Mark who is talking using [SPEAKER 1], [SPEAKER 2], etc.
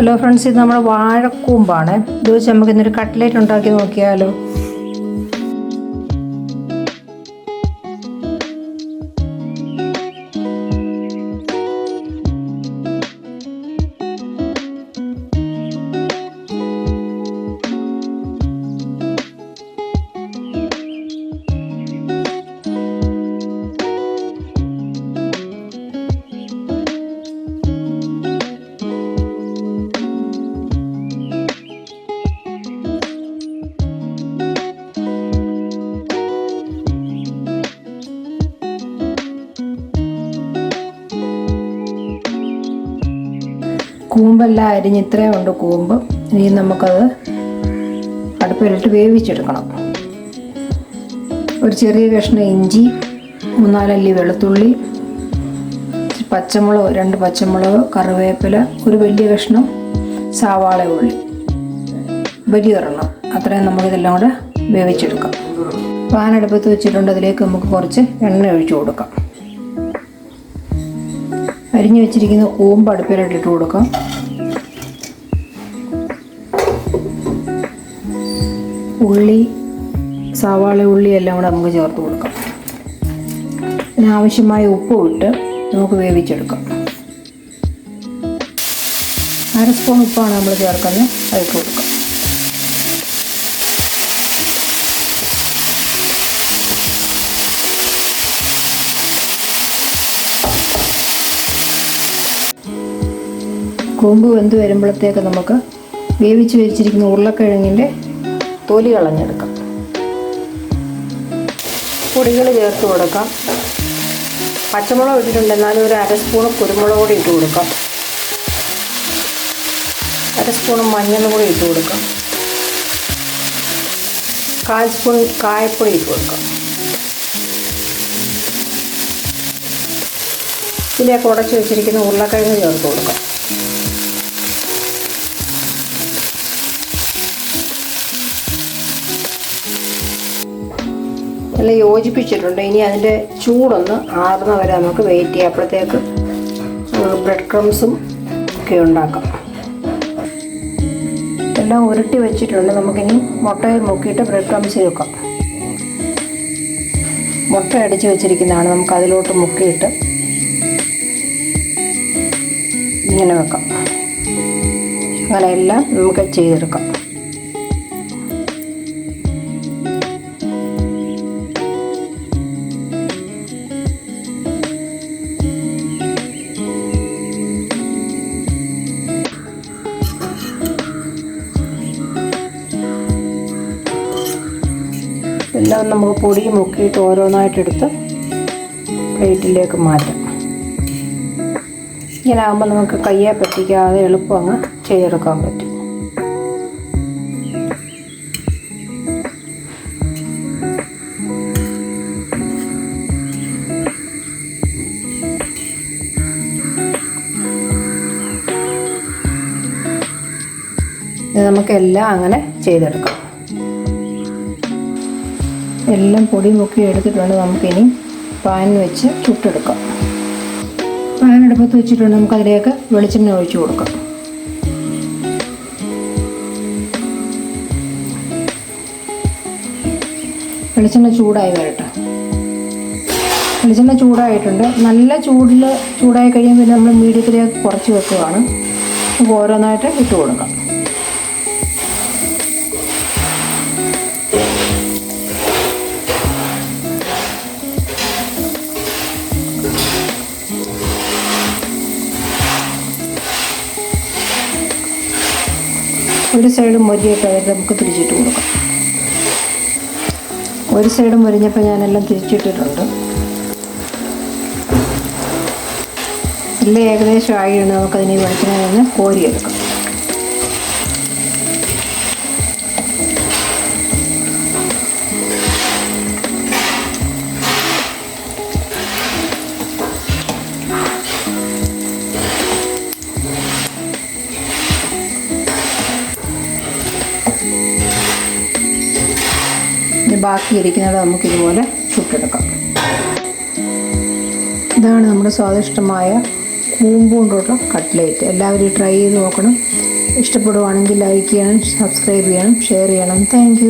[SPEAKER 1] Hello friends ഇത് നമ്മുടെ വാഴക്കൂമ്പാണ്. ഇത് വെച്ച് നമുക്ക് ഇന്നൊരു കട്ട്ലേറ്റ് ഉണ്ടാക്കി നോക്കിയാലോ? കൂമ്പെല്ലാം അരിഞ്ഞ് ഇത്രയും ഉണ്ട് കൂമ്പ് ഇനി നമുക്കത് അടുപ്പിലിട്ട് വേവിച്ചെടുക്കണം. ഒരു ചെറിയ കഷ്ണം ഇഞ്ചി മൂന്നാലല്ലി വെളുത്തുള്ളി പച്ചമുളക് രണ്ട് പച്ചമുളക് കറിവേപ്പില ഒരു വലിയ കഷ്ണം സവാള ഉള്ളി. വലിയ ഒരെണ്ണം. അത്രയും നമുക്കിതെല്ലാം കൂടെ വേവിച്ചെടുക്കാം. പാൻ അടുപ്പത്ത് വെച്ചിട്ടുണ്ട്. അതിലേക്ക് നമുക്ക് കുറച്ച് എണ്ണ ഒഴിച്ചു കൊടുക്കാം. അരിഞ്ഞു വെച്ചിരിക്കുന്ന കൂമ്പ് അടുപ്പിലിട്ട് ഇട്ട് കൊടുക്കാം. ഉള്ളി സവാള ഉള്ളി എല്ലാം കൂടെ നമുക്ക് ചേർത്ത് കൊടുക്കാം. ഇതിനാവശ്യമായ ഉപ്പും ഇട്ട് നമുക്ക് വേവിച്ചെടുക്കാം. അര സ്പൂൺ ഉപ്പാണ് നമ്മൾ ചേർക്കുന്നത്. അതിട്ട് കൊടുക്കാം. കൂമ്പ് വെന്ത് വരുമ്പോഴത്തേക്ക് നമുക്ക് വേവിച്ച് വെച്ചിരിക്കുന്ന ഉരുളക്കിഴങ്ങിന്റെ തൊലി കളഞ്ഞെടുക്കാം. പൊടികൾ ചേർത്ത് കൊടുക്കാം. പച്ചമുളക് ഇട്ടിട്ടുണ്ട്. എന്നാലും ഒരു അര സ്പൂൺ കുരുമുളക് കൂടി ഇട്ട് കൊടുക്കാം. അര സ്പൂൺ മഞ്ഞളും കൂടി ഇട്ട് കൊടുക്കാം. കാൽ സ്പൂൺ കായപ്പൊടി ഇട്ട് കൊടുക്കാം. ഇതിലേക്ക് ഉടച്ച് വെച്ചിരിക്കുന്ന ഉരുളക്കിഴങ്ങ് ചേർത്ത് കൊടുക്കാം. നല്ല യോജിപ്പിച്ചിട്ടുണ്ട്. ഇനി അതിന്റെ ചൂടൊന്ന് ആറുന്ന വരെ നമുക്ക് വെയിറ്റ് ചെയ്യാം. അപ്പോഴത്തേക്ക് ബ്രെഡ് ക്രംസും ഒക്കെ ഉണ്ടാക്കാം. എല്ലാം ഉരുട്ടി വെച്ചിട്ടുണ്ട്. നമുക്കിനി മുട്ടയിൽ മുക്കിയിട്ട് ബ്രെഡ് ക്രംസ് വെക്കാം. മുട്ട അടിച്ച് വെച്ചിരിക്കുന്നതാണ്. നമുക്ക് അതിലോട്ട് മുക്കിയിട്ട് ഇങ്ങനെ വെക്കാം. അങ്ങനെ എല്ലാം നമുക്ക് ചെയ്തെടുക്കാം. എല്ലാം നമുക്ക് പൊടി മുക്കിയിട്ട് ഓരോന്നായിട്ടെടുത്ത് പ്ലേറ്റിലേക്ക് മാറ്റാം. ഇങ്ങനെ ആകുമ്പോൾ നമുക്ക് കയ്യെ പറ്റിക്കാതെ എളുപ്പം അങ്ങ് ചെയ്തെടുക്കാൻ പറ്റും. നമുക്കെല്ലാം അങ്ങനെ ചെയ്തെടുക്കാം. എല്ലാം പൊടി മുക്കി എടുത്തിട്ടുണ്ട്. നമുക്കിനി പാൻ വെച്ച് ചുട്ടെടുക്കാം. പാൻ അടുപ്പത്ത് വെച്ചിട്ടുണ്ട്. നമുക്ക് അതിലേക്ക് വെളിച്ചെണ്ണ ഒഴിച്ചു കൊടുക്കാം. വെളിച്ചെണ്ണ ചൂടായി വരട്ടെ. വെളിച്ചെണ്ണ ചൂടായിട്ടുണ്ട്. നല്ല ചൂടിൽ ചൂടായി കഴിയുമ്പോൾ പിന്നെ നമ്മൾ മീഡിയത്തിലേക്ക് കുറച്ച് വെക്കുകയാണ് നമുക്ക് ഓരോന്നായിട്ട് ഇട്ട് കൊടുക്കാം. ഒരു സൈഡും മുരിയൊക്കെ അതിൽ നമുക്ക് തിരിച്ചിട്ട് കൊടുക്കാം. ഒരു സൈഡ് മുരിഞ്ഞപ്പോൾ ഞാനെല്ലാം തിരിച്ചിട്ടിട്ടുണ്ട്. എല്ലാം ഏകദേശം ആയിട്ടുണ്ട്. നമുക്കതിനെ വെളിച്ചെണ്ണ കോരിയെടുക്കാം. ഇനി ബാക്കി ഇരിക്കുന്നത് നമുക്ക് ഇതുപോലെ ചുട്ടെടുക്കാം. ഇതാണ് നമ്മുടെ സ്വാദിഷ്ടമായ കൂമ്പ് കൊണ്ടുള്ള കട്ട്ലേറ്റ്. എല്ലാവരും ട്രൈ ചെയ്ത് നോക്കണം. ഇഷ്ടപ്പെടുവാണെങ്കിൽ ലൈക്ക് ചെയ്യണം സബ്സ്ക്രൈബ് ചെയ്യണം ഷെയർ ചെയ്യണം. താങ്ക്